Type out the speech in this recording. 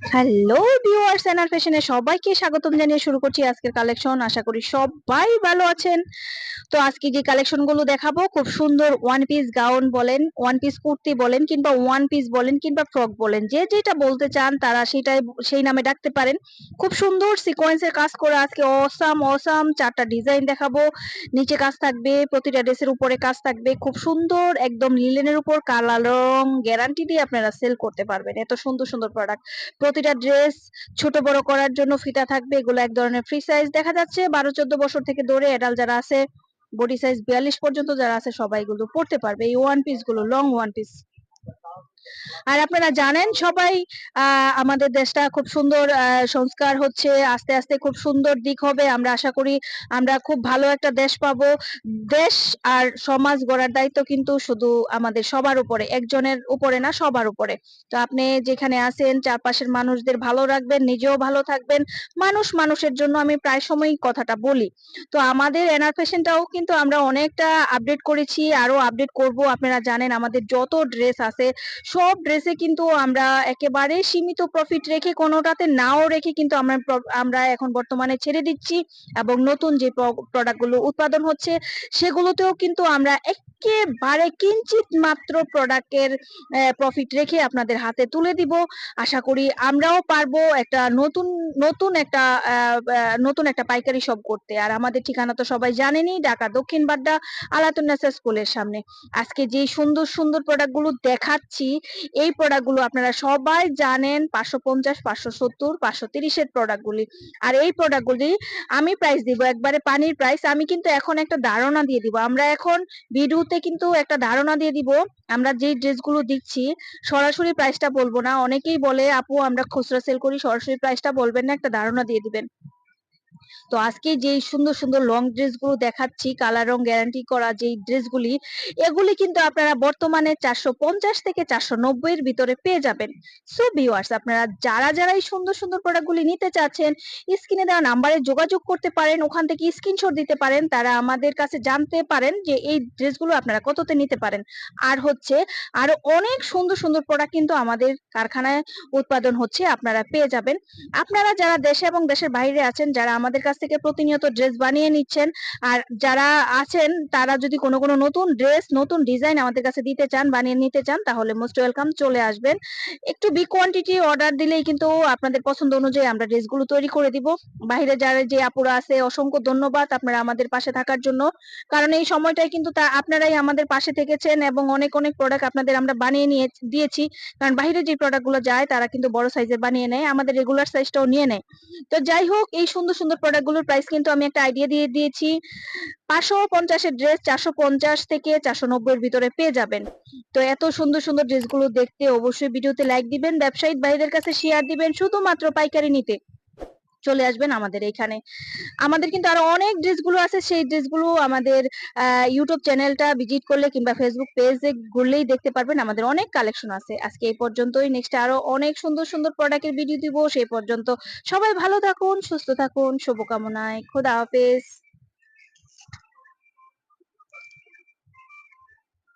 Hello viewers এনার ফ্যাশনে সবাইকে স্বাগতম জানিয়ে শুরু করছি আজকের কালেকশন আশা করি সবাই ভালো আছেন। তো আজকে যে কালেকশনগুলো দেখাবো, খুব সুন্দর ওয়ান পিস গাউন বলেন ওয়ান পিস কুর্তি বলেন কিংবা ওয়ান পিস বলেন কিংবা ফ্রক বলেন, যে যেটা বলতে চান তারা সেটাই, সেই নামে ডাকতে পারেন। খুব সুন্দর সিকোয়েন্সের কাজ করে আজকে অসাম অসাম চারটা ডিজাইন দেখাবো। নিচে কাজ থাকবে, প্রতিটা ড্রেসের উপরে কাজ থাকবে। খুব সুন্দর, একদম লিলেনের উপর কালা রং গ্যারান্টি দিয়ে আপনারা সেল করতে পারবেন। এত সুন্দর সুন্দর প্রোডাক্ট প্রতিটা ড্রেস ছোট বড় করার জন্য ফিতা থাকবে, এগুলো এক ধরনের ফ্রি সাইজ দেখা যাচ্ছে বারো চোদ্দ বছর থেকে ধরে এডাল যারা আছে বডি সাইজ বিয়াল্লিশ পর্যন্ত যারা আছে সবাই এগুলো পড়তে পারবে। এই ওয়ান পিসগুলো লং ওয়ান পিস আর আপনারা জানেন, সবাই আমাদের দেশটা খুব সুন্দর সংস্কার হচ্ছে, আস্তে আস্তে খুব সুন্দর দিক হবে। আমরা আশা করি আমরা খুব ভালো একটা দেশ পাবো। দেশ আর সমাজ গড়ার দায়িত্ব কিন্তু শুধু আমাদের সবার উপরে, একজনের উপরে না, সবার উপরে। তো আপনি যেখানে আছেন, চারপাশের মানুষদের ভালো রাখবেন, নিজেও ভালো থাকবেন। মানুষ মানুষের জন্য আমি প্রায় সময়ই কথাটা বলি। তো আমাদের এনার ফ্যাশনটাও কিন্তু আমরা অনেকটা আপডেট করেছি আরও আপডেট করব। আপনারা জানেন, আমাদের যত ড্রেস আছে সব ড্রেসে কিন্তু আমরা একেবারে সীমিত প্রফিট রেখে কোনোটাতে নাও রেখে কিন্তু আমরা আমরা এখন বর্তমানে ছেড়ে দিচ্ছি এবং নতুন যে প্রোডাক্টগুলো উৎপাদন হচ্ছে, সেগুলোতেও কিন্তু আমরা একেবারে কিঞ্চিত মাত্র প্রোডাক্টের প্রফিট রেখে আপনাদের হাতে তুলে দিব। আশা করি আমরাও পারব একটা নতুন নতুন একটা নতুন একটা পাইকারি শপ করতে। আর আমাদের ঠিকানা তো সবাই জানেনই, ঢাকা দক্ষিণ বাড্ডা আলাতুন্নেসা স্কুলের সামনে। আজকে যে সুন্দর সুন্দর প্রোডাক্টগুলো দেখাচ্ছি, এই প্রোডাক্টগুলো আপনারা সবাই জানেন, পাঁচশো পঞ্চাশ, পাঁচশো সত্তর, পাঁচশো তিরিশের প্রোডাক্ট গুলি। আর এই প্রোডাক্টগুলি আমি প্রাইস দিব, একবারে পানির প্রাইস আমি কিন্তু এখন একটা ধারণা দিয়ে দিব। আমরা এখন ভিডিওতে কিন্তু একটা ধারণা দিয়ে দিব। আমরা যে ড্রেসগুলো দিচ্ছি, সরাসরি প্রাইসটা বলব না। অনেকেই বলে, আপু, আমরা খুচরা সেল করি, সরাসরি প্রাইসটা বলবেন না, একটা ধারণা দিয়ে দিবেন। তো আজকে যে সুন্দর সুন্দর লং ড্রেসগুলো দেখাচ্ছি, কালার রং গ্যারান্টি করা যে ড্রেসগুলি এগুলি কিন্তু আপনারা বর্তমানে চারশো পঞ্চাশ থেকে চারশো নব্বই এর ভিতরে পেয়ে যাবেন। সো ভিউয়ার্স আপনারা যারা যারা এই সুন্দর সুন্দর প্রোডাক্টগুলি নিতে চাচ্ছেন, স্ক্রিনে দেওয়া নাম্বারে যোগাযোগ করতে পারেন, ওখান থেকে স্ক্রিনশট দিতে পারেন, তারা আমাদের কাছে জানতে পারেন যে এই ড্রেসগুলো আপনারা কততে নিতে পারেন। আর হচ্ছে, আরও অনেক সুন্দর সুন্দর প্রোডাক্ট কিন্তু আমাদের কারখানায় উৎপাদন হচ্ছে, আপনারা পেয়ে যাবেন। আপনারা যারা দেশে এবং দেশের বাইরে আছেন, যারা আমাদের কাছ থেকে প্রতিনিয়ত ড্রেস বানিয়ে নিচ্ছেন। আর যারা আছেন, তারা যদি কোনো কোনো নতুন ড্রেস নতুন ডিজাইন আমাদের কাছে দিতে চান, বানিয়ে নিতে চান, তাহলে মোস্ট ওয়েলকাম চলে আসবেন। একটু বিগ কোয়ান্টিটি অর্ডার দিলেই কিন্তু আপনাদের পছন্দ অনুযায়ী আমরা ড্রেসগুলো তৈরি করে দিব। বাইরে যারা যে আপুরা আছে, অসংখ্য ধন্যবাদ আপনারা আমাদের পাশে থাকার জন্য। কারণ এই সময়টাই কিন্তু তা আপনারাই আমাদের পাশে থেকেছেন এবং অনেক অনেক প্রোডাক্ট আপনাদের আমরা বানিয়ে নিয়ে দিয়েছি। কারণ বাইরে যে প্রোডাক্টগুলো যায়, তারা কিন্তু বড় সাইজের বানিয়ে নেয়, আমাদের রেগুলার সাইজটাও নিয়ে নেয়। তো যাই হোক, এই সুন্দর সুন্দর প্রোডাক্টগুলোর প্রাইস কিন্তু আমি একটা আইডিয়া দিয়ে দিয়েছি। পাঁচশো পঞ্চাশের ড্রেস চারশো পঞ্চাশ থেকে চারশো নব্বই এর ভিতরে পেয়ে যাবেন। তো এত সুন্দর সুন্দর ড্রেসগুলো দেখতে অবশ্যই ভিডিওতে লাইক দিবেন। ব্যবসায়িক ভাইদের কাছে শেয়ার দিবেন শুধুমাত্র পাইকারি নিতে। চলে আসবেন আমাদের এখানে। আমাদের কিন্তু আরও অনেক ড্রেসগুলো আছে, সেই ড্রেসগুলো আমাদের ইউটিউব চ্যানেলটা ভিজিট করলে কিংবা ফেসবুক পেজে ঘুরলেই দেখতে পারবেন। আমাদের অনেক কালেকশন আছে। আজকে এই পর্যন্তই। নেক্সট আরও অনেক সুন্দর সুন্দর প্রোডাক্টের ভিডিও দিব। সেই পর্যন্ত সবাই ভালো থাকুন, সুস্থ থাকুন। শুভকামনায়। খোদা হাফেজ।